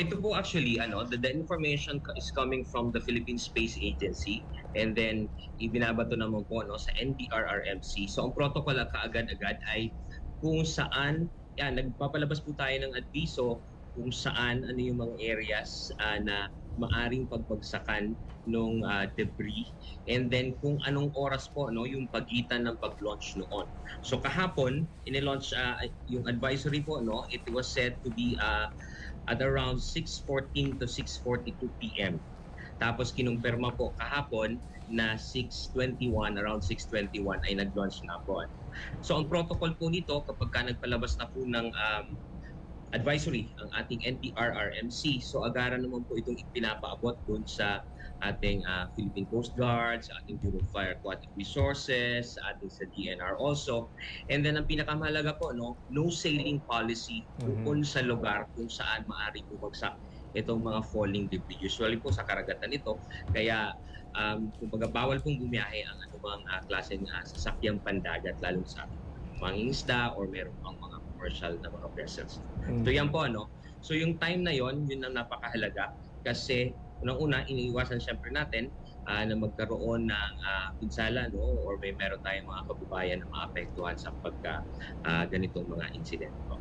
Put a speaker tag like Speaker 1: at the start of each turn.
Speaker 1: ito po actually, ano, the, the information is coming from the Philippine Space Agency and then ibinabato naman po no, sa NDRRMC. So ang protocol na kaagad-agad ay kung saan, yan, nagpapalabas po tayo ng adviso kung saan ano yung mga areas ah, na maaring pagbagsakan ng debris and then kung anong oras po no yung pagitan ng pag-launch noon. So kahapon ini-launch ah, yung advisory po no it was said to be ah, at around 6:14 to 6:42 PM. Tapos kinumpirma po kahapon na 6:21 around 6:21 ay nag-launch na po. So ang protocol po nito kapag ka nagpalabas na po ng um, advisory ang ating NPRRMC. So agaran naman po itong ipinapaabot doon sa ating ah, Philippine Coast Guard, sa ating Bureau of Fire Aquatic Resources, sa ating sa DNR also. And then ang pinakamahalaga po, no, no sailing policy
Speaker 2: Mhm.
Speaker 1: doon sa lugar kung saan maaari bumagsak itong mga falling debris. Usually po sa karagatan ito. Kaya um, kumbaga bawal pong bumiyahe ang anumang uh, klaseng uh, sasakyang pandagat lalo sa mangingisda or meron pang mga commercial na mga vessels.
Speaker 2: Mm.
Speaker 1: So yan po ano. So yung time na yon, yun ang napakahalaga kasi unang-una iniiwasan syempre natin ah, na magkaroon ng ah, pinsala no or may meron tayong mga kababayan na maapektuhan sa pagka ah, ganitong mga incident po.